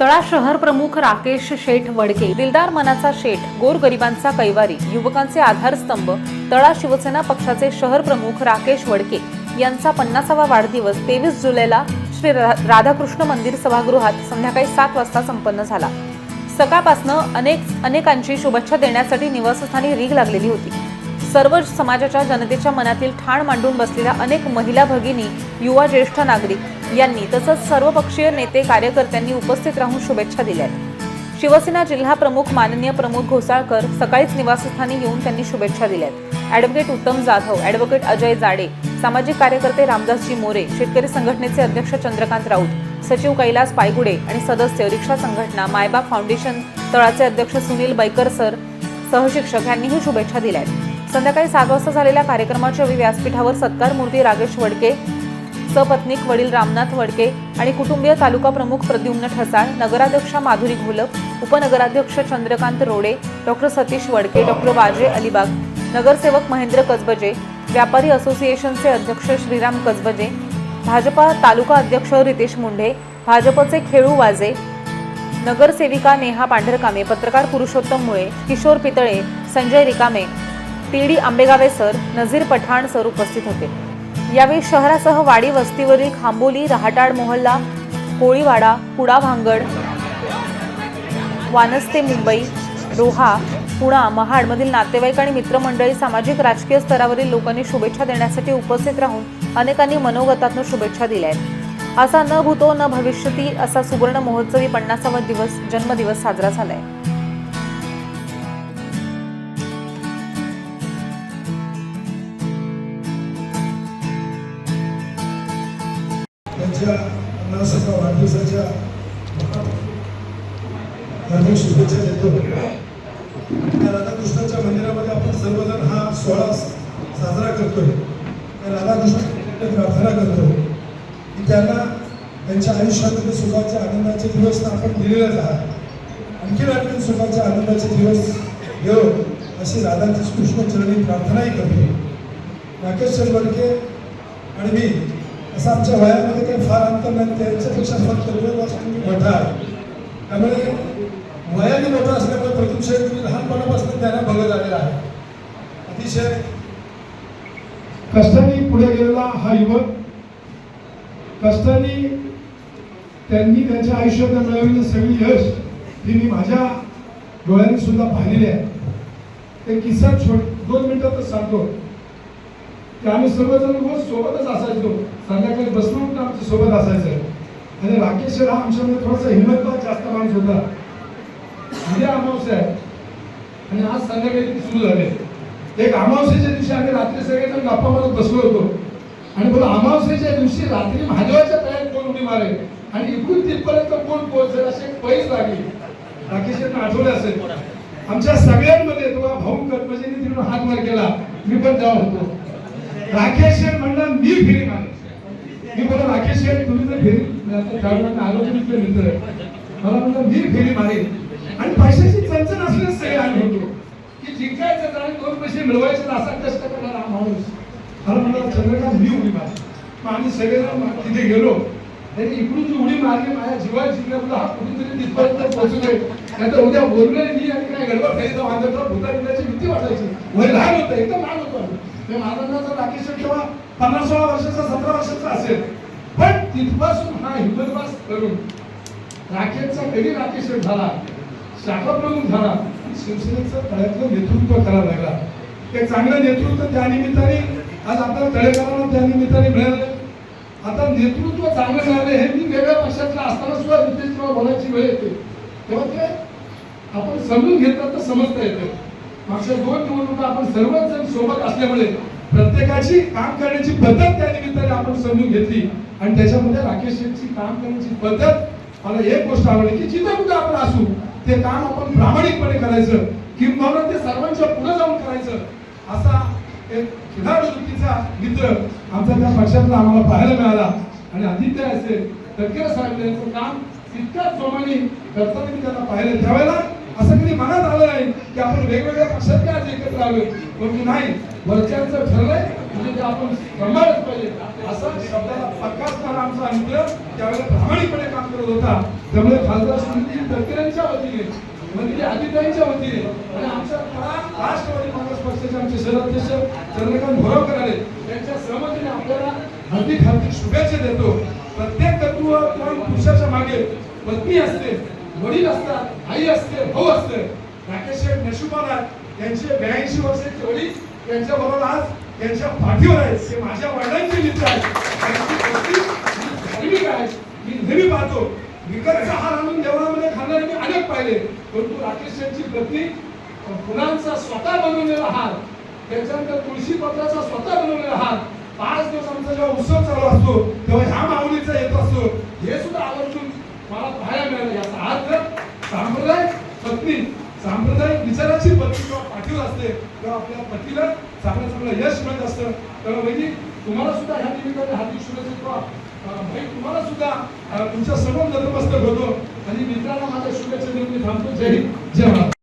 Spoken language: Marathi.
तळा शहर प्रमुख राकेश शेठ वडके दिलदार मनाचा शेठ गोरगरिबांचा कैवारी युवकांचे आधारस्तंभ तळा शिवसेना पक्षाचे शहर प्रमुख राकेश वडके यांचा पन्नासावा वाढदिवस तेवीस जुलैला श्री रा- राधाकृष्ण मंदिर सभागृहात संध्याकाळी सात वाजता संपन्न झाला. सकाळपासनं अनेक अनेकांची शुभेच्छा देण्यासाठी निवासस्थानी रीग लागलेली होती. सर्व समाजाच्या जनतेच्या मनातील ठाण मांडून बसलेल्या अनेक महिला भगिनी युवा ज्येष्ठ नागरिक यांनी तसंच सर्वपक्षीय नेते कार्यकर्त्यांनी उपस्थित राहून शुभेच्छा दिल्या शिवसेना जिल्हा प्रमुख माननीय प्रमोद घोसाळकर सकाळीच निवासस्थानी येऊन त्यांनी शुभेच्छा दिल्यात ॲडव्होकेट उत्तम जाधव ॲडव्होकेट अजय जाडे सामाजिक कार्यकर्ते रामदासजी मोरे शेतकरी संघटनेचे अध्यक्ष चंद्रकांत राऊत सचिव कैलास पायगुडे आणि सदस्य रिक्षा संघटना मायबाप फाउंडेशन तळाचे अध्यक्ष सुनील बैकर सर सहशिक्षक यांनीही शुभेच्छा दिल्या आहेत. संध्याकाळी सात वाजता झालेल्या कार्यक्रमाच्या व्यासपीठावर सत्कार मूर्ती रागेश वडके सपत्नीक वडील रामनाथ वडके आणि कुटुंबीय तालुका प्रमुख प्रद्युम्न ठसाळ नगराध्यक्षा माधुरी घोलप उपनगराध्यक्ष चंद्रकांत रोडे डॉक्टर सतीश वडके डॉक्टर वाजे अलिबाग नगरसेवक महेंद्र कसबजे व्यापारी असोसिएशनचे अध्यक्ष श्रीराम कसबजे भाजपा तालुका अध्यक्ष रितेश मुंढे भाजपचे खेळू वाजे नगरसेविका नेहा पांढरकामे पत्रकार पुरुषोत्तम मुळे Kishor Pitale Sanjay Rikame T D Ambegave sir Nazir Pathan sir उपस्थित होते. यावेळी शहरासह वाडी वस्तीवरील खांबोली रहाटाड मोहल्ला कोळीवाडा कुडा भांगड वानस्ते मुंबई रोहा पुणा महाडमधील नातेवाईक आणि मित्रमंडळी सामाजिक राजकीय स्तरावरील लोकांनी शुभेच्छा देण्यासाठी उपस्थित राहून अनेकांनी मनोगतातून शुभेच्छा दिल्या आहेत. असा न भूतो न भविष्यती असा सुवर्ण महोत्सवी पन्नासावा दिवस जन्मदिवस साजरा झाला आहे त्यांच्या पन्नासाव्या वाढदिवसाच्या धार्मिक शुभेच्छा देतो. त्या राधाकृष्णाच्या मंदिरामध्ये आपण सर्वजण हा सोहळा साजरा करतोय. त्या राधाकृष्ण प्रार्थना करतो की त्यांना त्यांच्या आयुष्यामध्ये सुखाचे आनंदाचे दिवस आपण दिलेलेच आहात. आणखी आणखी सुखाचे आनंदाचे दिवस घेऊ अशी राधाकृष्ण चरणी प्रार्थनाही करतो राकेश चंदवडके आणि मी असं आमच्या वयामध्ये काही फार अंतर नाही. त्यांच्यापेक्षा फक्त दोन मोठा आहे. त्यामुळे वयाने मोठा असल्यामुळे प्रथमशय तुम्ही लहानपणापासून त्यांना बघत आलेला आहे. अतिशय कष्टाने पुढे गेलेला हा युवक कष्टाने त्यांनी त्यांच्या आयुष्यात मिळवलेलं सगळी यश ही मी माझ्या डोळ्यांनी सुद्धा पाहिलेली आहे. ते किस्सा छोट दोन मिनिटातच सांगतो. की आम्ही सर्वजण रोज सोबतच असायचो. संध्याकाळी बसलो तर आमच्यासोबत असायचं. आणि राकेश हा आमच्यामध्ये थोडासा हिंमतवाद जास्त माणूस होता. उद्या अमावस्या आहे. आणि आज संध्याकाळी सुरू झाले. एक अमावस्याच्या दिवशी आम्ही रात्री सगळेजण गप्पा मारत बसलो होतो. आणि बोला अमावस्याच्या दिवशी रात्री महादेवाच्या तयारीत कोण उडी मारेल? आणि इकडून तिथपर्यंत कोण पोहोचेल असे पैस लागली. राकेश आठवले आठवलं असेल. आमच्या सगळ्यांमध्ये तुम्हाला भाऊ कर्मचारी तिकडून हात मार केला. मी पण तेव्हा होतो. राकेश शेठ म्हणला मी फिरी मारे मी बोला राकेश शेठ तुम्ही जर फिरी त्यावेळेला आलो तुम्ही मित्र आहे. मला म्हणलं मी फेरी मारेन आणि पैशाची चणचण असल्यास सगळे आम्ही होतो. की जिंकायचं आणि दोन पैसे मिळवायचे असा कष्ट करणारा हा माणूस. मला म्हणला चंद्रकांत मी उडी मार मग आम्ही सगळेजण तिथे गेलो. त्यांनी इकडून जी उडी मारली माझ्या जीवात जिंकला. हा कुठेतरी तिथपर्यंत पोहोचलोय नाहीतर उद्या बोलले मी आणि काय गडबड खाली जाऊ अंधत्र भूता भीती वाटायची. वय लहान होतं एकदम लहान होतं. ते महाराजांचा राकेश तेव्हा पन्नास सोळा वर्षाचा सतरा वर्षाचा असेल. पण तिथपासून हा हिंमतवास करून राकेशचा कधी राकेश्वर झाला शाखा प्रमुख झाला शिवसेनेचं तळ्यातलं नेतृत्व करायला लागला. ते चांगलं नेतृत्व त्या निमित्ताने आज आपल्या तळेकरांना त्या निमित्ताने मिळालं. आता नेतृत्व चांगलं मिळालं हे मी वेगळ्या पक्षातला असताना सुद्धा नितेशराव बोलायची वेळ येते. तेव्हा ते आपण समजून घेतलं तर समजता येतं. मागच्या दोन निवडणुका आपण सर्वच जण सोबत असल्यामुळे प्रत्येकाची काम करण्याची पद्धत त्या निमित्ताने आपण समजून घेतली. आणि त्याच्यामध्ये राकेश शेठची काम करण्याची पद्धत मला एक गोष्ट आवडली की जिथं कुठं आपण असू ते काम आपण प्रामाणिकपणे करायचं किंबहुना ते सर्वांच्या पुढे जाऊन करायचं. असा एक खिलाडू वृत्तीचा मित्र आमचा त्या पक्षातला आम्हाला पाहायला मिळाला. आणि आदित्य असेल तर साहेब यांचं काम इतक्याच जोमाने करताना मी त्यांना पाहिलं त्यावेळेला असं कधी मनात आलं नाही की आपण वेगवेगळ्या पक्षात आज एकत्र आलोय. परंतु नाही वरच्यांचं ठरलंय म्हणजे ते आपण प्रमाणच पाहिजे. असं शब्दाला पक्का आमचा मित्र त्यावेळेला प्रामाणिकपणे काम करत होता. त्यामुळे खासदार समिती तक्रांच्या वतीने मंत्री अधिकाऱ्यांच्या वतीने आणि आमच्या राष्ट्रवादी काँग्रेस पक्षाचे आमचे शहराध्यक्ष चंद्रकांत भोरवकर आले. त्यांच्या सहमतीने आपल्याला हार्दिक हार्दिक शुभेच्छा देतो. प्रत्येक तत्व किंवा पुरुषाच्या मागे पत्नी असते. वडील असतात आई असते भाऊ असते. राकेश शेठ नशिबान आहेत. त्यांचे ब्याऐंशी वर्षाचे वडील त्यांच्या बरोबर आज त्यांच्या पाठीवर आहेत. ते माझ्या वडिलांचे मित्र आहेत. धार्मिक मी नेहमी पाहतो. विकतचा हार आणून देवळामध्ये खाणारे मी अनेक पाहिले. परंतु राकेश यांची पत्नी फुलांचा स्वतः बनवलेला हार त्याच्यानंतर तुळशी पत्राचा स्वतः बनवलेला हार पाच दिवस आमचा जेव्हा उत्सव चालू असतो तेव्हा ह्या पतीला चांगलं चांगलं यश मिळत असतं. तर म्हणजे तुम्हाला सुद्धा ह्या निमित्ताने हार्दिक शुभेच्छा भाई तुम्हाला सुद्धा तुमच्या सर्व नतमस्तक होतो. आणि मित्रांना माझ्या शुभेच्छा देऊन मी थांबतो. जय हिंद. जय महाराज